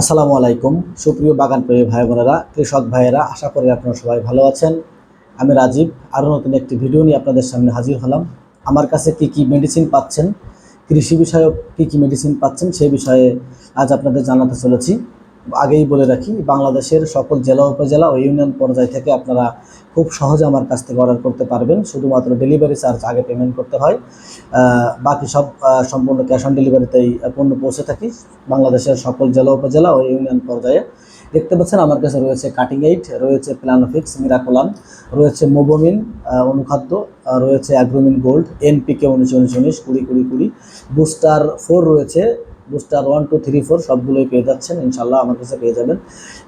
আসসালামু আলাইকুম। সুপ্রিয় বাগান প্রেমী ভাই বোনেরা কৃষক ভাইয়েরা, আশা করি আপনারা সবাই ভালো আছেন। আমি রাজীব, আরও নতুন একটি ভিডিও নিয়ে আপনাদের সামনে হাজির হলাম। আমার কাছে কি কি মেডিসিন পাচ্ছেন, কৃষি বিষয়ক কী কী মেডিসিন পাচ্ছেন, সেই বিষয়ে আজ আপনাদের জানাতে চলেছি। আগেই বলে রাখি, বাংলাদেশের সকল জেলা উপজেলা ও ইউনিয়ন পর্যায় থেকে আপনারা খুব সহজে আমার কাছ থেকে অর্ডার করতে পারবেন। শুধুমাত্র ডেলিভারি চার্জ আগে পেমেন্ট করতে হয়। বাকি সব সম্পূর্ণ ক্যাশ অন ডেলিভারিতেই পণ্য পৌঁছে থাকি বাংলাদেশের সকল জেলা উপজেলা ও ইউনিয়ন পর্যায়ে। দেখতে পাচ্ছেন আমার কাছে রয়েছে কাটিং এইট রয়েছে প্ল্যানোফিক্স মিরাকোলান রয়েছে মোবোমিন অনুখাদ্য রয়েছে অ্যাগ্রোমিন গোল্ড এনপিকে উনিশ উনিশ উনিশ, কুড়ি কুড়ি কুড়ি বুস্টার ফোর রয়েছে booster one two three four সবগুলোই পেয়ে যাচ্ছেন। ইনশাল্লাহ আমার কাছে পেয়ে যাবেন।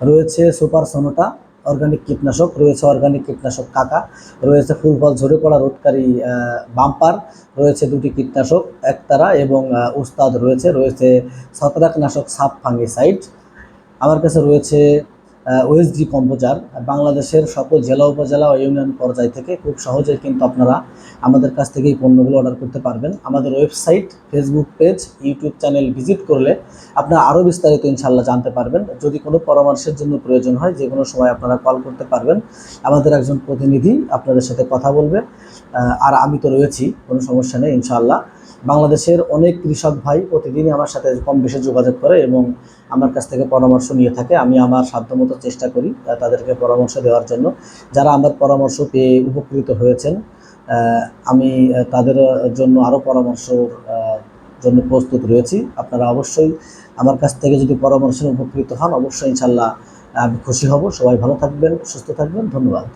রয়েছে সুপার সোনোটা অর্গানিক কীটনাশক। রয়েছে অর্গানিক কীটনাশক কাকা। রয়েছে ফুল ফল ঝরে পড়া রোধকারী বাম্পার। রয়েছে দুটি কীটনাশক, একতারা এবং উস্তাদ রয়েছে। রয়েছে ছত্রাকনাশক সাপ ফাঙ্গিসাইড। আমার কাছে রয়েছে ওএসডি কম্পোজার বাংলাদেশের সকল জেলা উপজেলা ও ইউনিয়ন পর্যায় থেকে খুব সহজে কিন্তু আপনারা আমাদের কাছ থেকে এই পণ্যগুলো অর্ডার করতে পারবেন। আমাদের website Facebook page YouTube channel visit করলে আপনারা আরও বিস্তারিত ইনশাল্লাহ জানতে পারবেন। যদি কোনো পরামর্শের জন্য প্রয়োজন হয়, যে কোনো সময় আপনারা কল করতে পারবেন। আমাদের একজন প্রতিনিধি আপনাদের সাথে কথা বলবে। আর আমি তো রয়েছি, কোনো সমস্যা নেই ইনশাআল্লাহ। বাংলাদেশের অনেক কৃষক ভাই প্রতিদিনই আমার সাথে কম বেশি যোগাযোগ করে এবং আমার কাছ থেকে পরামর্শ নিয়ে থাকে। আমি আমার সাধ্যমতো চেষ্টা করি তাদেরকে পরামর্শ দেওয়ার জন্য। যারা আমার পরামর্শ পেয়ে উপকৃত হয়েছেন আমি তাদের জন্য আরও পরামর্শ জন্য প্রস্তুত রয়েছি। আপনারা অবশ্যই আমার কাছ থেকে যদি পরামর্শ উপকৃত হন, অবশ্যই ইনশাল্লাহ আমি খুশি হব। সবাই ভালো থাকবেন, সুস্থ থাকবেন। ধন্যবাদ।